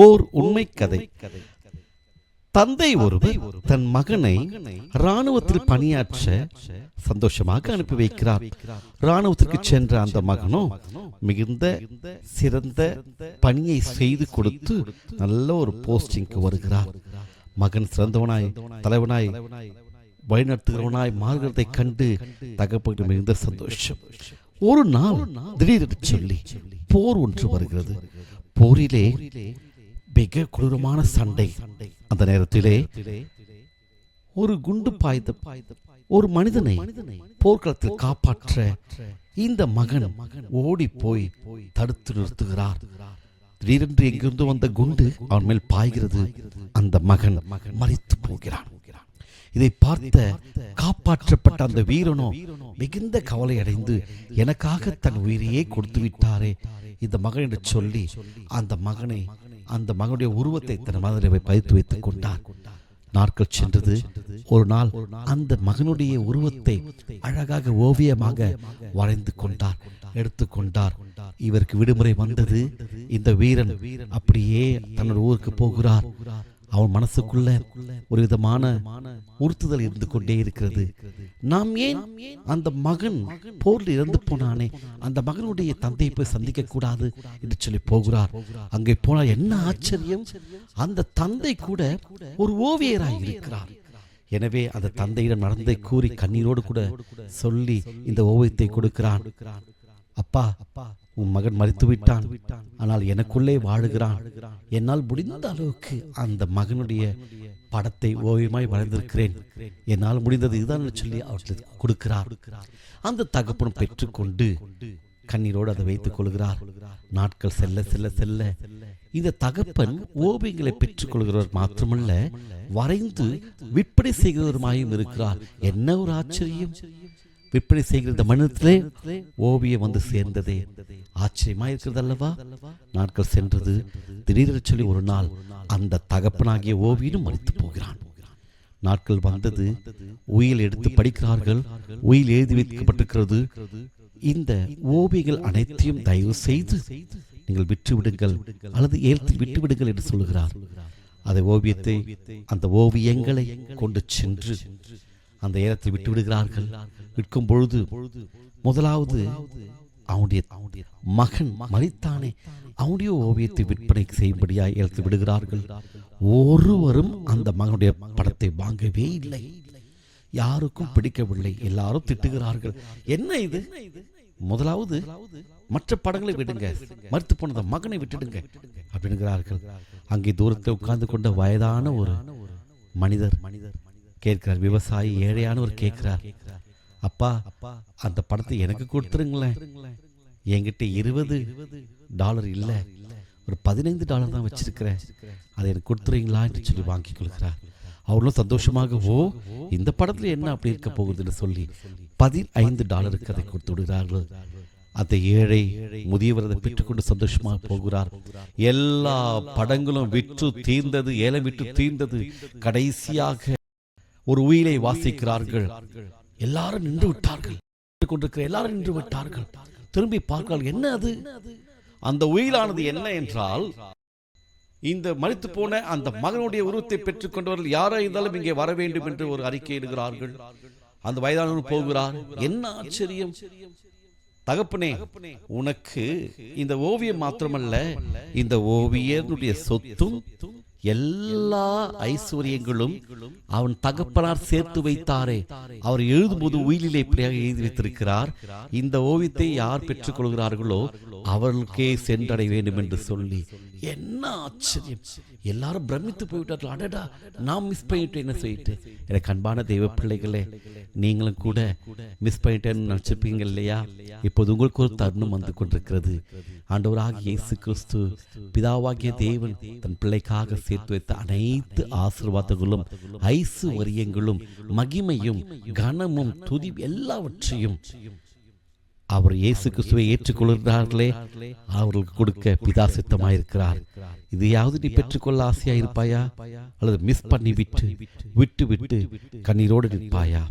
ஓர் உண்மை கதை தந்தை ஒருவர் தன் மகனை ராணுவத்தில் பணியாற்ற சந்தோஷமாக அனுப்பி வைக்கிறார். ராணுவத்திற்கு சென்ற அந்த மகனோ மிகுந்த சிறந்த பணியை செய்து கொடுத்து நல்ல ஒரு போஸ்டிங்க்கு வருகிறார். மகன் சிறந்தவனாய் தலைவனாய் வழிநடத்துகிறவனாய் மாறுகிறதை கண்டு தகப்பட்டு மிகுந்த சந்தோஷம். ஒரு நாள் திடீரென்று சொல்லி போர் ஒன்று வருகிறது. போரிலே மிக கொடூரமான சண்டை. அந்த நேரத்திலே ஒரு குண்டு பாய்ந்த ஒரு மனிதனை போர்க்களத்தில் காப்பாற்ற இந்த மகன் ஓடி போய் தடுத்து நிறுத்துகிறார். திடீரென்று எங்கிருந்து வந்த குண்டு அவன் மேல் பாய்கிறது. அந்த மகன் மறித்து போகிறான். இதை பார்த்த காப்பாற்றப்பட்ட அந்த வீரனோ மிகுந்த கவலை அடைந்து எனக்காக தன் உயிரையே கொடுத்து விட்டாரே இந்த மகன் என்று சொல்லி அந்த மகனை அந்த மகனுடைய உருவத்தை தன் மனதில் பதித்து வைத்துக் கொண்டார் நாட்கள் சென்றது. ஒரு நாள் அந்த மகனுடைய உருவத்தை அழகாக ஓவியமாக வரைந்து கொண்டார் எடுத்துக்கொண்டார் இவருக்கு விடுமுறை வந்தது. இந்த வீரன் அப்படியே தன்னோட ஊருக்கு போகிறார். அவன் மனசுக்குள்ள ஒரு விதமான உறுத்துதல் இருந்து கொண்டே இருக்கிறது. நாம் ஏன் அந்த மகன் போரில் இறந்து போனானே? அந்த மகனுடைய தந்தையை போய் சந்திக்க கூடாது என்று சொல்லி போகிறார். அங்கே போனால் என்ன ஆச்சரியம்? அந்த தந்தை கூட ஒரு ஓவியராய் இருக்கிறார். எனவே அந்த தந்தையிடம் நடந்ததை கூறி கண்ணீரோடு கூட சொல்லி இந்த ஓவியத்தை கொடுக்கிறான். அப்பா உன் மகன் மறித்து விட்டான் ஆனால் எனக்குள்ளே வாழுகிறான். என்னால் முடிந்த அளவுக்கு அந்த மகனுடைய படத்தை ஓவியமாய் வரைந்திருக்கிறேன். என்னால் முடிந்தது இதுதான் சொல்லி அவர்களுக்கு கொடுக்கிறார். அந்த தகப்பனும் பெற்றுக்கொண்டு கண்ணீரோடு அதை வைத்துக் கொள்கிறார். நாட்கள் செல்ல செல்ல செல்ல. இந்த தகப்பன் ஓவியங்களை பெற்றுக் கொள்கிறவர் மாத்திரமல்ல வரைந்து விற்பனை செய்கிறவருமாயும் இருக்கிறார். என்ன ஒரு ஆச்சரியம். விற்பனை செய்கிற இந்த மனிதத்திலே ஓவியம் வந்து சேர்ந்ததே. ஆச்சரியமா இருக்கிறது அல்லவா நாட்கள் சென்றது திடீரென சொல்லி ஒரு நாள் அந்த தகப்பனாகிய ஓவியனும் மறித்து போகிறான். நாட்கள் வந்தது உயில் எடுத்து படிக்கிறார்கள் உயில் எழுதி வைக்கப்பட்டிருக்கிறது. இந்த ஓவியங்கள் அனைத்தையும் தயவு செய்து நீங்கள் விற்று விடுங்கள் அல்லது ஏலத்தில் விட்டு விடுங்கள் என்று சொல்லுகிறார். அந்த ஓவியத்தை அந்த ஓவியங்களை கொண்டு சென்று அந்த ஏலத்தை விட்டு விடுகிறார்கள் விற்கும் பொழுது முதலாவது அவனுடைய மகன் மறித்தானே அவனுடைய ஓவியத்தை விற்பனை செய்யும்படியாக ஏலத்தை விடுகிறார்கள். ஒருவரும் அந்த மகனுடைய படத்தை வாங்கவே இல்லை. யாருக்கும் பிடிக்கவில்லை. எல்லாரும் திட்டுகிறார்கள். என்ன இது? முதலாவது மற்ற படங்களை விடுங்க. மறுத்து போனத மகனை விட்டுடுங்க அப்படிங்கிறார்கள் அங்கே தூரத்தில் உட்கார்ந்து கொண்ட வயதான ஒரு மனிதர் மனிதர். கேட்கிறார். விவசாயி ஏழையானவர் கேட்கிறார். அப்பா அந்த படத்தை எனக்கு கொடுத்துருங்களேன். என்கிட்ட இருபது டாலர் இல்லை. ஒரு பதினைந்து டாலர் தான் வச்சிருக்கிறேன். அதை எனக்கு கொடுத்துறீங்களா என்று சொல்லி வாங்கி கொள்கிறார். அவர்களும் சந்தோஷமாக ஓ இந்த படத்துல என்ன அப்படி இருக்க போகுதுன்னு சொல்லி பதினைந்து டாலருக்கு அதை கொடுத்து விடுகிறார்கள். அந்த ஏழை முதியவர் அதை பெற்றுக்கொண்டு சந்தோஷமாக போகிறார். எல்லா படங்களும் விற்று தீர்ந்தது ஏலம் விற்று தீர்ந்தது. கடைசியாக ஒரு உயிரை வாசிக்கிறார்கள். எல்லாரும் நின்று விட்டார்கள். கொண்டிருக்கிற எல்லாரும் நின்று விட்டார்கள். திரும்பி பார்க்கிறார்கள் என்ன அது? அந்த உயிலானது என்ன என்றால் இந்த மறித்து போன அந்த மகனுடைய உருவத்தை பெற்றுக்கொண்டவர்கள் யாரா இருந்தாலும் இங்கே வர வேண்டும் என்று ஒரு அறிக்கை இடுகிறார்கள். அந்த வயதானவர் போகிறார். என்ன ஆச்சரியம். தகப்பனே உனக்கு இந்த ஓவியம் மாத்திரமல்ல இந்த ஓவியனுடைய சொத்தும் எல்லா ஐஸ்வர்யங்களும் அவன் தகப்பனார் சேர்த்து வைத்தாரே. அவர் எழுதும்போது உயிலிலே இப்படியாக எழுதி வைத்திருக்கிறார். இந்த ஓவியத்தை யார் பெற்றுக்கொள்கிறார்களோ அவர்களுக்கே சென்றடைய வேண்டும் என்று சொல்லி என்ன ஆச்சரியம்? எல்லாரும் பிரமித்து போய்விட்டார்கள் அடடா நான் மிஸ் பண்ணிட்டேன் என்ன சொல்லிட்டு எனக்கு அன்பான தெய்வ பிள்ளைகளே நீங்களும் கூட மிஸ் பண்ணிட்டேன்னு நினச்சிருப்பீங்க இல்லையா? இப்போது உங்களுக்கு ஒரு தருணம் வந்து கொண்டிருக்கிறது. ஆண்டவராக இயேசு கிறிஸ்து பிதாவாகிய தேவன் தன் பிள்ளைக்காக சேர்த்து வைத்த அனைத்து ஆசீர்வாதங்களும் ஐசுவரியங்களும் மகிமையும் கனமும் துதி எல்லாவற்றையும் அவர் இயேசு கிறிஸ்துவை ஏற்றுக்கொள்கிறார்களே. அவர்களுக்கு கொடுக்க பிதா சித்தமாயிருக்கிறார். இதையாவது நீ பெற்றுக்கொள்ள ஆசையா இருப்பாயா அல்லது மிஸ் பண்ணி விட்டு விட்டு விட்டு கண்ணீரோடு நிற்பாயா?